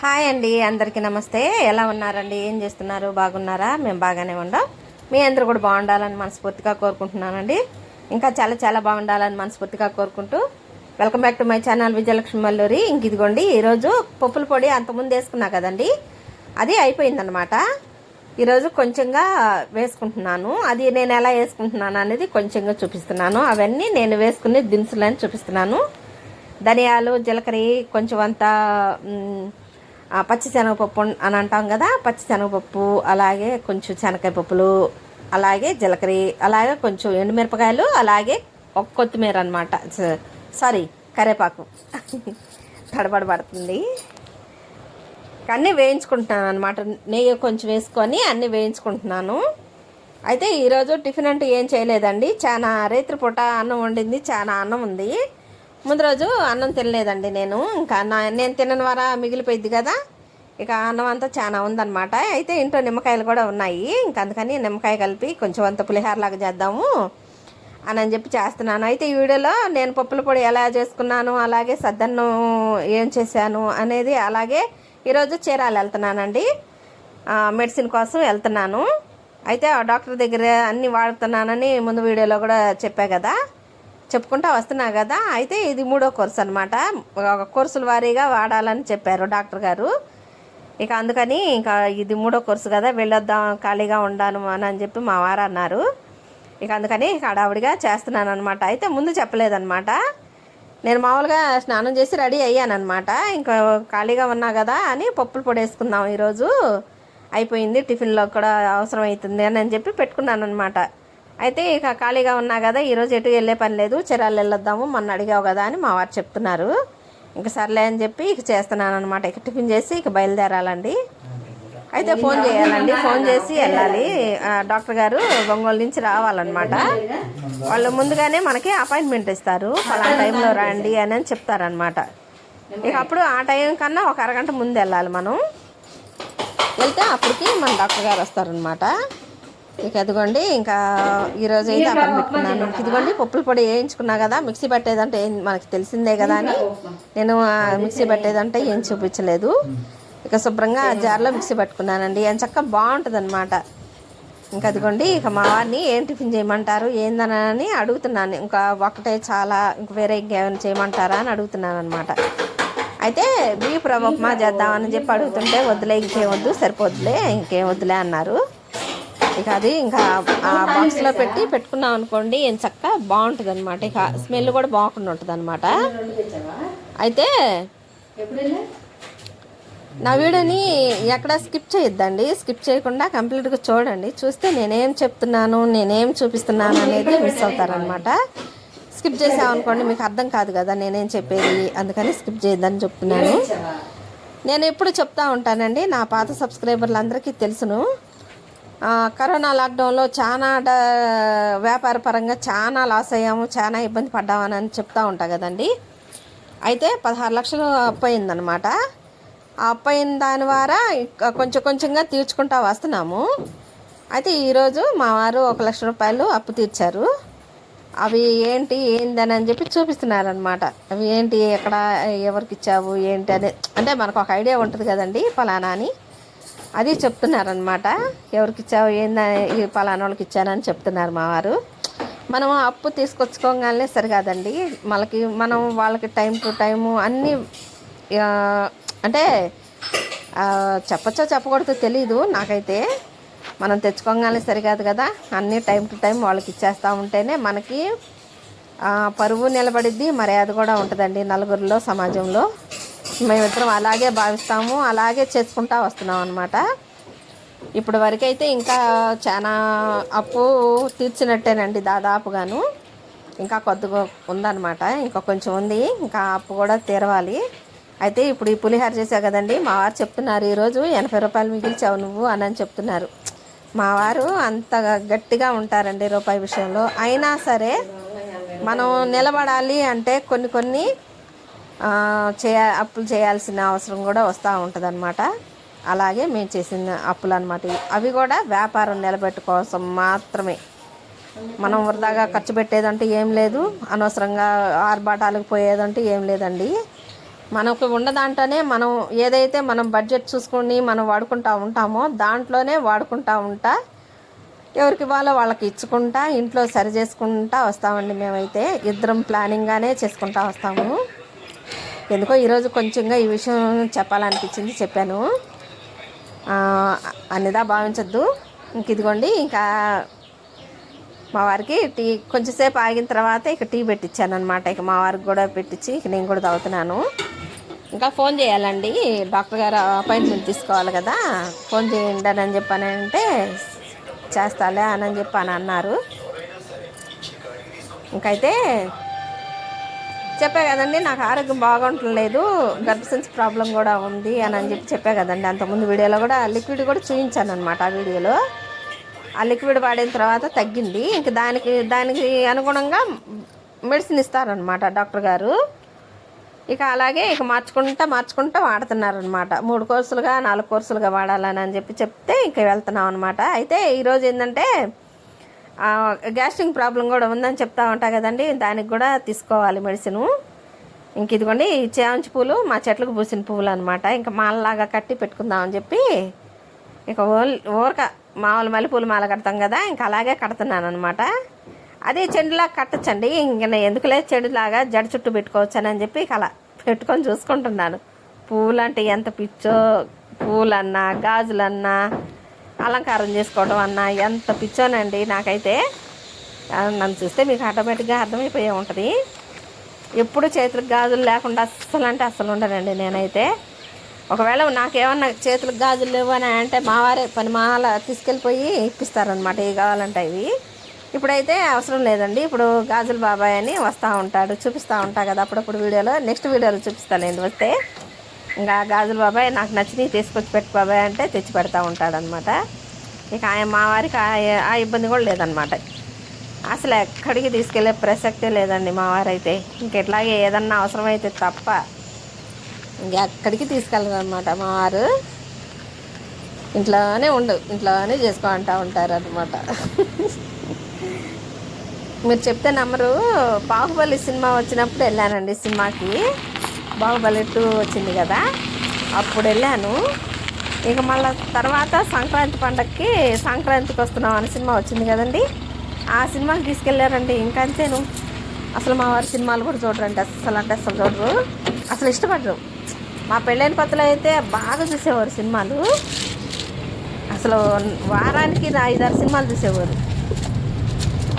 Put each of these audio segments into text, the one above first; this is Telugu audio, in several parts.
హాయ్ అండి అందరికీ నమస్తే. ఎలా ఉన్నారండి? ఏం చేస్తున్నారు? బాగున్నారా? మేము బాగానే ఉండం మీ అందరూ కూడా బాగుండాలని మనస్ఫూర్తిగా కోరుకుంటున్నానండి. ఇంకా చాలా చాలా బాగుండాలని మనస్ఫూర్తిగా కోరుకుంటూ welcome back to my channel Vijayalakshmi Malluri. ఇంక ఇదిగోండి ఈరోజు పప్పుల పొడి అంతకుముందు వేసుకున్నా కదండి. అది అయిపోయిందనమాట ఈరోజు కొంచెంగా వేసుకుంటున్నాను. అది నేను ఎలా వేసుకుంటున్నాను అనేది కొంచెంగా చూపిస్తున్నాను. అవన్నీ నేను వేసుకునే దినుసులని చూపిస్తున్నాను. ధనియాలు జీలకర్ర కొంచెం అంతా పచ్చిశనగపప్పు అని అంటాం కదా పచ్చిశనగపప్పు అలాగే కొంచెం శనగకాయ పప్పులు అలాగే జీలకర్ర అలాగే కొంచెం ఎండుమిరపకాయలు అలాగే ఒక కొత్తిమీర అనమాట సారీ కరేపాకు. తడబడ పడుతుంది. అన్నీ వేయించుకుంటున్నాను అనమాట నెయ్యి కొంచెం వేసుకొని అన్నీ వేయించుకుంటున్నాను. అయితే ఈరోజు టిఫిన్ అంటూ ఏం చేయలేదండి. చాలా రేత్రిపూట అన్నం వండింది చాలా అన్నం ఉంది. ముందు రోజు అన్నం తినలేదండి నేను. ఇంకా నా నేను తినని వారా మిగిలిపోయింది కదా. ఇక అన్నం అంతా చాలా ఉందన్నమాట. అయితే ఇంట్లో నిమ్మకాయలు కూడా ఉన్నాయి. ఇంకా అందుకని నిమ్మకాయ కలిపి కొంచెం అంత పులిహారలాగా చేద్దాము అని అని చెప్పి చేస్తున్నాను. అయితే ఈ వీడియోలో నేను పప్పుల పొడి ఎలా చేసుకున్నాను అలాగే సద్దన్నం ఏం చేశాను అనేది అలాగే ఈరోజు చీరాలు వెళ్తున్నానండి. మెడిసిన్ కోసం వెళ్తున్నాను. అయితే ఆ డాక్టర్ దగ్గర అన్నీ వాడుతున్నానని ముందు వీడియోలో కూడా చెప్పా కదా. చెప్పుకుంటా వస్తున్నా కదా అయితే ఇది మూడో కోర్సు అనమాట ఒక కోర్సుల వారీగా వాడాలని చెప్పారు డాక్టర్ గారు. ఇక అందుకని ఇంకా ఇది మూడో కోర్సు కదా వెళ్ళొద్దాం ఖాళీగా ఉండాను అని అని చెప్పి మా వారు అన్నారు. ఇక అందుకని హడావుడిగా చేస్తున్నాను అనమాట అయితే ముందు చెప్పలేదన్నమాట. నేను మామూలుగా స్నానం చేసి రెడీ అయ్యానమాట ఇంకా ఖాళీగా ఉన్నా కదా అని పప్పులు పొడి వేసుకుందాం ఈరోజు. అయిపోయింది టిఫిన్లో కూడా అవసరం అవుతుంది అని అని చెప్పి పెట్టుకున్నాను అనమాట అయితే ఇక ఖాళీగా ఉన్నా కదా ఈరోజు ఎటు వెళ్ళే పని లేదు చిరాలు వెళ్ళొద్దాము మొన్న అడిగావు కదా అని మా వారు చెప్తున్నారు. ఇంక సర్లే అని చెప్పి ఇక చేస్తున్నాను అనమాట ఇక టిఫిన్ చేసి ఇక బయలుదేరాలండి. అయితే ఫోన్ చేయాలండి. ఫోన్ చేసి వెళ్ళాలి. డాక్టర్ గారు ఒంగోలు నుంచి రావాలన్నమాట. వాళ్ళు ముందుగానే మనకి అపాయింట్మెంట్ ఇస్తారు. పలానా టైంలో రండి అని అని చెప్తారనమాట ఇక అప్పుడు ఆ టైం కన్నా ఒక అరగంట ముందు వెళ్ళాలి మనం. వెళ్తే అప్పటికి మన డాక్టర్ గారు వస్తారనమాట ఇక ఇదిగోండి ఇంకా ఈరోజు అయితే అక్కడ పెట్టుకున్నాను. ఇదిగోండి పప్పుల పొడి వేయించుకున్నా కదా మిక్సీ పట్టేదంటే ఏం మనకి తెలిసిందే కదా అని నేను మిక్సీ పట్టేదంటే ఏం చూపించలేదు. ఇక శుభ్రంగా జార్లో మిక్సీ పట్టుకున్నానండి. ఏం చక్క బాగుంటుంది అనమాట ఇంకా అదిగోండి ఇక మా వారిని ఏం టిఫిన్ చేయమంటారు ఏందని అడుగుతున్నాను. ఇంకా ఒకటే చాలా ఇంక వేరే ఇంకేమైనా చేయమంటారా అని అడుగుతున్నాను అనమాట అయితే బియ్యపు రవ్వ ఉప్మా చేద్దామని చెప్పి అడుగుతుంటే వద్దులే ఇంకేం వద్దు సరిపోద్దులే ఇంకేం వద్దులే అన్నారు. ఇక అది ఇంకా ఆ బాక్స్లో పెట్టి పెట్టుకున్నాం అనుకోండి ఏం చక్క బాగుంటుంది అనమాట ఇక స్మెల్ కూడా బాగుండా ఉంటుంది అనమాట అయితే నా వీడియోని ఎక్కడ స్కిప్ చేయొద్దండి. స్కిప్ చేయకుండా కంప్లీట్గా చూడండి. చూస్తే నేనేం చెప్తున్నాను నేనేం చూపిస్తున్నాను అనేది మిస్ అవుతారనమాట స్కిప్ చేసామనుకోండి మీకు అర్థం కాదు కదా నేనేం చెప్పేది. అందుకని స్కిప్ చేయొద్దని చెప్తున్నాను. నేను ఎప్పుడు చెప్తా ఉంటానండి. నా పాత సబ్స్క్రైబర్లందరికీ తెలుసును. కరోనా లాక్డౌన్లో చాలా వ్యాపార పరంగా చాలా లాస్ అయ్యాము చాలా ఇబ్బంది పడ్డామని అని చెప్తా ఉంటా కదండి. అయితే పదహారు లక్షలు అప్పు అయిందనమాట అప్పు దాని ద్వారా ఇక కొంచెం కొంచెంగా తీర్చుకుంటా వస్తున్నాము. అయితే ఈరోజు మా వారు ఒక లక్ష రూపాయలు అప్పు తీర్చారు. అవి ఏంటి ఏందని అని చెప్పి చూపిస్తున్నారనమాట అవి ఏంటి ఎక్కడ ఎవరికి ఇచ్చావు ఏంటి అనే. అంటే మనకు ఒక ఐడియా ఉంటుంది కదండి ఫలానా అని. అది చెప్తున్నారనమాట ఎవరికి ఇచ్చావు ఏందని ఈ పలానా వాళ్ళకి ఇచ్చానని చెప్తున్నారు మా వారు మనం అప్పు తీసుకొచ్చుకోగానే సరికాదండి మనకి మనం వాళ్ళకి టైం టు టైము అన్నీ అంటే చెప్పచ్చో చెప్పకూడదు తెలీదు నాకైతే. మనం తెచ్చుకోగానే సరికాదు కదా. అన్నీ టైం టు టైం వాళ్ళకి ఇచ్చేస్తూ ఉంటేనే మనకి పరువు నిలబడిద్ది మర్యాద కూడా ఉంటుందండి నలుగురిలో సమాజంలో. మేమిద్దరం అలాగే భావిస్తాము అలాగే చేసుకుంటా వస్తున్నాం అనమాట ఇప్పుడు వరకైతే ఇంకా చాలా అప్పు తీర్చినట్టేనండి దాదాపుగాను. ఇంకా కొద్దిగా ఉందన్నమాట ఇంకా కొంచెం ఉంది ఇంకా అప్పు కూడా తీరవాలి. అయితే ఇప్పుడు ఈ పులిహార చేసావు కదండి మా వారు చెప్తున్నారు ఈరోజు ఎనభై రూపాయలు మిగిల్చావు నువ్వు అని అని చెప్తున్నారు. మా వారు అంత గట్టిగా ఉంటారండి రూపాయి విషయంలో. అయినా సరే మనం నిలబడాలి అంటే కొన్ని కొన్ని చేయ అప్పులు చేయాల్సిన అవసరం కూడా వస్తూ ఉంటుంది అలాగే మేము చేసిన అప్పులు అనమాట అవి కూడా వ్యాపారం నిలబెట్టుకోసం మాత్రమే. మనం వృధాగా ఖర్చు పెట్టేదంటే ఏం లేదు. అనవసరంగా ఆర్భాటాలకు పోయేదంటే ఏం లేదండి. మనకు ఉన్నదాంట్లోనే మనం ఏదైతే మనం బడ్జెట్ చూసుకొని మనం వాడుకుంటా ఉంటామో దాంట్లోనే వాడుకుంటా ఉంటా. ఎవరికి ఇవ్వాలో వాళ్ళకి ఇచ్చుకుంటా ఇంట్లో సరి చేసుకుంటా వస్తామండి మేమైతే. ఇద్దరం ప్లానింగ్గానే చేసుకుంటా వస్తాము. ఎందుకో ఈరోజు కొంచెంగా ఈ విషయం చెప్పాలనిపించింది చెప్పాను. ఆ, అన్నిదా భావించద్దు. ఇంక ఇదిగోండి ఇంకా మా వారికి టీ కొంచెంసేపు ఆగిన తర్వాత ఇక టీ పెట్టించాను అనమాట ఇక మా వారికి కూడా పెట్టించి ఇక నేను కూడా తాగుతున్నాను. ఇంకా ఫోన్ చేయాలండి. డాక్టర్ గారు అపాయింట్మెంట్ తీసుకోవాలి కదా ఫోన్ చేయండి అని చెప్పానంటే చేస్తాలే అని చెప్పి అని అన్నారు. ఇంకైతే చెప్పా కదండి నాకు ఆరోగ్యం బాగుంటలేదు గర్భసెన్స్ ప్రాబ్లం కూడా ఉంది అని అని చెప్పి చెప్పా కదండి. అంతకుముందు వీడియోలో కూడా లిక్విడ్ కూడా చూపించాను అనమాట ఆ వీడియోలో. ఆ లిక్విడ్ వాడిన తర్వాత తగ్గింది. ఇంక దానికి దానికి అనుగుణంగా మెడిసిన్ ఇస్తారనమాట డాక్టర్ గారు. ఇక అలాగే ఇక మార్చుకుంటా మార్చుకుంటా వాడుతున్నారనమాట మూడు కోర్సులుగా నాలుగు కోర్సులుగా వాడాలని అని చెప్పి చెప్తే ఇంక వెళ్తున్నాం అనమాట అయితే ఈరోజు ఏంటంటే గ్యాస్ట్రిక్ ప్రాబ్లం కూడా ఉందని చెప్తా ఉంటా కదండి. దానికి కూడా తీసుకోవాలి మెడిసిన్. ఇంక ఇదిగోండి ఈ పూలు మా చెట్లకు పూసిన పువ్వులు అనమాట ఇంకా మాలలాగా కట్టి పెట్టుకుందామని చెప్పి ఇక ఓల్ ఊరక మామూలు మల్లెపూలు మాల కడతాం కదా ఇంకా అలాగే కడుతున్నాను అనమాట అదే చెండులాగా కట్టచ్చండి. ఇంక ఎందుకులే చెడులాగా జడ చుట్టూ పెట్టుకోవచ్చని అని చెప్పి ఇక అలా పెట్టుకొని చూసుకుంటున్నాను. పూలు అంటే ఎంత పిచ్చో పూలన్నా గాజులన్నా అలంకారం చేసుకోవడం అన్నా ఎంత పిచ్చోనండి నాకైతే. నన్ను చూస్తే మీకు ఆటోమేటిక్గా అర్థమైపోయే ఉంటుంది. ఎప్పుడు చేతులకు గాజులు లేకుండా అస్సలు అంటే అస్సలు ఉండనండి నేనైతే. ఒకవేళ నాకేమన్నా చేతులకు గాజులు లేవు అని అంటే మా వారే పని మాల తీసుకెళ్ళిపోయి ఇప్పిస్తారనమాట ఏ కావాలంటే ఇవి ఇప్పుడైతే అవసరం లేదండి. ఇప్పుడు గాజుల బాబాయ్ అని వస్తూ ఉంటాడు చూపిస్తూ ఉంటా కదా అప్పుడప్పుడు వీడియోలో. నెక్స్ట్ వీడియోలో చూపిస్తానండి వస్తే. ఇంకా గాజుల బాబాయ్ నాకు నచ్చినవి తీసుకొచ్చి పెట్టు బాబాయ్ అంటే తెచ్చి పెడతా ఉంటాడనమాట ఇక ఆయన మా వారికి ఆ- ఇబ్బంది కూడా లేదనమాట అసలు ఎక్కడికి తీసుకెళ్ళే ప్రసక్తే లేదండి మా వారైతే. ఇంకెట్లాగే ఏదన్నా అవసరమైతే తప్ప ఇంకెక్కడికి తీసుకెళ్ళరు అనమాట మా వారు. ఇంట్లోనే ఉండు ఇంట్లోనే చేసుకుంటా ఉంటారు అనమాట మీరు చెప్తే నమ్మరు. బాహుబలి సినిమా వచ్చినప్పుడు వెళ్ళానండి సినిమాకి. బాహుబలి టూ వచ్చింది కదా అప్పుడు వెళ్ళాను. ఇక మళ్ళీ తర్వాత సంక్రాంతి పండగకి సంక్రాంతికి వస్తున్నాం అనే సినిమా వచ్చింది కదండి. ఆ సినిమాకి తీసుకెళ్ళారండి. ఇంకా అంతేను. అసలు మా వారి సినిమాలు కూడా చూడరండి. అసలు అంటే అసలు చూడరు. అసలు ఇష్టపడరు. మా పెళ్ళైన కొత్తలో అయితే బాగా చూసేవారు సినిమాలు. అసలు వారానికి ఐదారు సినిమాలు చూసేవారు.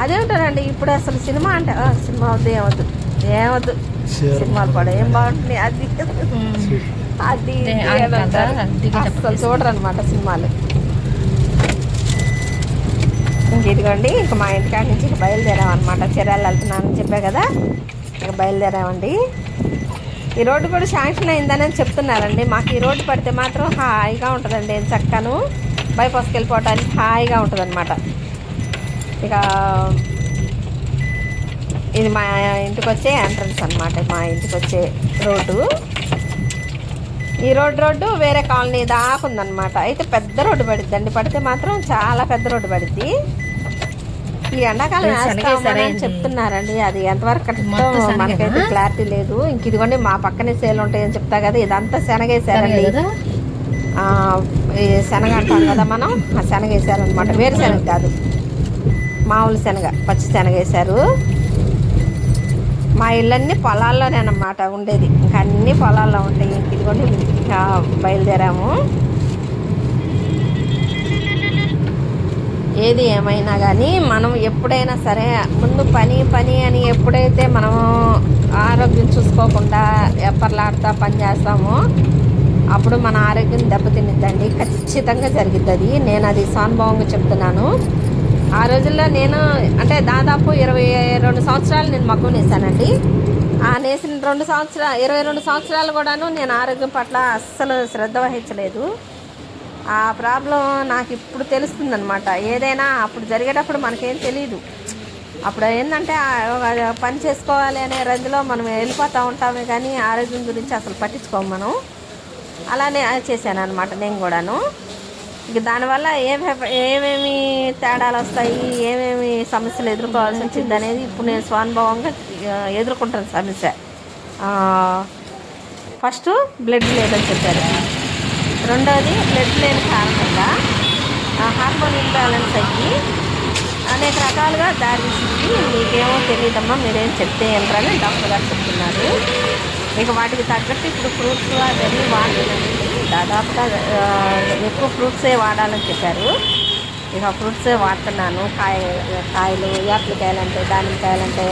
అదేమిటారండి ఇప్పుడు అసలు సినిమా అంటే సినిమా వద్దు ఏమద్దు. ఏమద్దు. సినిమాలు కూడా ఏం బాగుంటున్నాయి అది? అది. అసలు చూడరు అనమాట సినిమాలు. ఇంక ఇదిగోండి ఇంక మా ఇంటికాడ నుంచి ఇక బయలుదేరాం అనమాట చీరాలు వెళ్తున్నానని చెప్పా కదా ఇక బయలుదేరామండి. ఈ రోడ్డు కూడా శాంక్షన్ అయిందని చెప్తున్నారండి. మాకు ఈ రోడ్డు పడితే మాత్రం హాయిగా ఉంటుందండి చక్కను. బైపాస్కి వెళ్ళిపోవటానికి హాయిగా ఉంటుంది ఇక ఇది మా ఇంటికి వచ్చే ఎంట్రన్స్ అనమాట మా ఇంటికి వచ్చే రోడ్డు. ఈ రోడ్డు రోడ్డు వేరే కాలనీ దాకా ఉందన్నమాట. అయితే పెద్ద రోడ్డు పడిద్దండి. పడితే మాత్రం చాలా పెద్ద రోడ్డు పడిద్ది. ఈ ఎండాకాలం వేస్తామని చెప్తున్నారండి. అది ఎంతవరకు కరెక్టో మనకైతే క్లారిటీ లేదు. ఇంక ఇదిగోండి మా పక్కనే సేల్ ఉంటాయని చెప్తా కదా ఇదంతా ఈ శనగ అంటాం కదా మనం? ఆ శనగ వేసారనమాట వేరు శనగ కాదు. మామూలు శనగ పచ్చి శనగ వేశారు. మా ఇళ్ళన్నీ పొలాల్లోనే అన్నమాట ఉండేది. ఇంకా అన్ని పొలాల్లో ఉంటాయి. ఇదిగోండి ఇంకా బయలుదేరాము. ఏది ఏమైనా కానీ మనం ఎప్పుడైనా సరే ముందు పని పని అని ఎప్పుడైతే మనం ఆరోగ్యం చూసుకోకుండా ఎప్పర్లాడుతా పని చేస్తామో అప్పుడు మన ఆరోగ్యం దెబ్బతినిద్దండి ఖచ్చితంగా జరిగిద్ది అది నేను అది సానుభవంగా చెప్తున్నాను. ఆ రోజుల్లో నేను అంటే దాదాపు ఇరవై రెండు సంవత్సరాలు నేను మగ్గం నేసానండి. ఆ నేసిన రెండు సంవత్సరాలు ఇరవై రెండు సంవత్సరాలు కూడాను నేను ఆరోగ్యం పట్ల అస్సలు శ్రద్ధ వహించలేదు. ఆ ప్రాబ్లం నాకు ఇప్పుడు తెలుస్తుందనమాట ఏదైనా అప్పుడు జరిగేటప్పుడు మనకేం తెలియదు అప్పుడు ఏంటంటే పని చేసుకోవాలి అనే రంజులో మనం వెళ్ళిపోతూ ఉంటామే కానీ ఆరోగ్యం గురించి అసలు పట్టించుకోము మనం. అలానే చేశాను అనమాట నేను కూడాను. ఇక దానివల్ల ఏం ఏమేమి తేడాలు వస్తాయి ఏమేమి సమస్యలు ఎదుర్కోవాల్సి వచ్చింది అనేది ఇప్పుడు నేను స్వానుభవంగా ఎదుర్కొంటాను సమస్య. ఫస్ట్ బ్లడ్ లేదని చెప్పారు. రెండోది బ్లడ్ లేని కారణంగా హార్మోన్ ఇంబ్యాలెన్స్ అయ్యి అనేక రకాలుగా దారితీసింది మీకేమో తెలియదమ్మా మీరేం చెప్తే ఏంటని డాక్టర్ గారు చెప్తున్నారు. ఇక వాటికి తగ్గట్టు ఇప్పుడు ఫ్రూట్స్ అవన్నీ వాడాలండి దాదాపుగా ఎక్కువ ఫ్రూట్సే వాడాలని చెప్పారు. ఇక ఫ్రూట్సే వాడుతున్నాను. కాయ కాయలు యాప్లికాయలు అంటే దానిమ్మకాయలు అంటే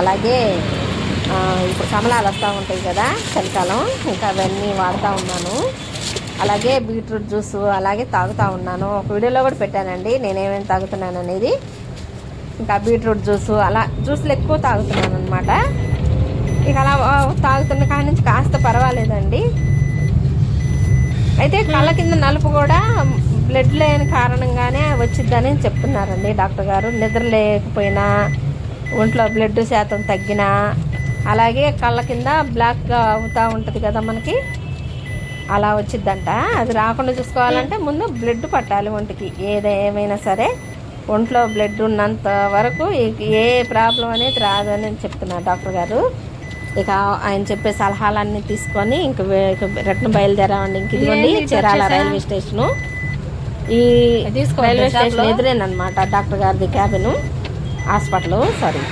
అలాగే ఇప్పుడు కమలాలు వస్తూ ఉంటాయి కదా చలికాలం ఇంకా అవన్నీ వాడుతూ ఉన్నాను. అలాగే బీట్రూట్ జ్యూస్ అలాగే తాగుతూ ఉన్నాను. ఒక వీడియోలో కూడా పెట్టానండి నేనేమేమి తాగుతున్నాను అనేది. ఇంకా బీట్రూట్ జ్యూస్ అలా జ్యూస్లు ఎక్కువ తాగుతున్నాను అనమాట ఇక అలా తాగుతున్న కాడి నుంచి కాస్త పర్వాలేదండి. అయితే కళ్ళ కింద నలుపు కూడా బ్లడ్ లేని కారణంగానే వచ్చిద్దని చెప్తున్నారండి డాక్టర్ గారు. నిద్ర లేకపోయినా ఒంట్లో బ్లడ్ శాతం తగ్గినా అలాగే కళ్ళ కింద బ్లాక్గా అవుతూ ఉంటుంది కదా మనకి అలా వచ్చిద్దంట. అది రాకుండా చూసుకోవాలంటే ముందు బ్లడ్ పట్టాలి ఒంటికి. ఏదేమైనా సరే ఒంట్లో బ్లడ్ ఉన్నంత వరకు ఏ ప్రాబ్లం అనేది రాదు అని చెప్తున్నారు డాక్టర్ గారు. ఇక ఆయన చెప్పే సలహాలన్నీ తీసుకొని ఇంక రిటర్న్ బయలుదేరామండి. ఇంక ఇదిగోండి చీరాల రైల్వే స్టేషను. ఈ రైల్వే స్టేషన్ ఎదురేనమాట డాక్టర్ గారిది క్యాబిన్. Hospital sorry.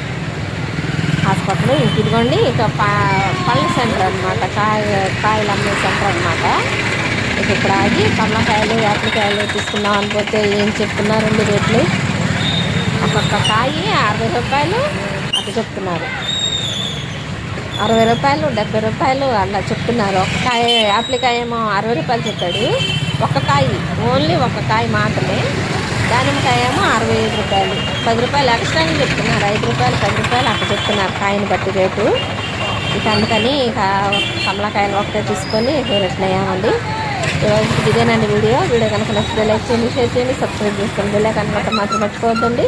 హాస్పిటల్ ఇంక ఇదిగోండి ఇక పళ్ళ సెంటర్ అనమాట కాయ కాయలు అమ్మే సెంటర్ అనమాట ఇక ఇక్కడ ఆగి కమలకాయలు యాపికాయలు తీసుకుందాం అనిపోతే ఏం చెప్తున్నారండి రేట్లు? ఒక్కొక్క కాయ అరవై రూపాయలు అట్లా చెప్తున్నారు. అరవై రూపాయలు డెబ్బై రూపాయలు అలా చెప్తున్నారు. ఒక కాయ యాప్లికాయ ఏమో అరవై రూపాయలు చెప్పాడు. ఒక కాయ ఓన్లీ ఒక కాయ మాత్రమే. దానిమ్మకాయ ఏమో అరవై ఐదు రూపాయలు. పది రూపాయలు ఎక్స్ట్రాగా చెప్తున్నారు. ఐదు రూపాయలు పది రూపాయలు అక్కడ చెప్తున్నారు కాయని బట్టి రేటు. ఇక అందుకని ఇక కమలకాయలు ఒకటే తీసుకొని రిటర్న్ అయ్యామండి ఈరోజు ఇదేనండి వీడియో. వీడియో కనుక నచ్చితే లైక్ చేయండి షేర్ చేయండి సబ్స్క్రైబ్ చేసుకోండి. లేక అనమాట మాత్రం మర్చిపోవద్దండి.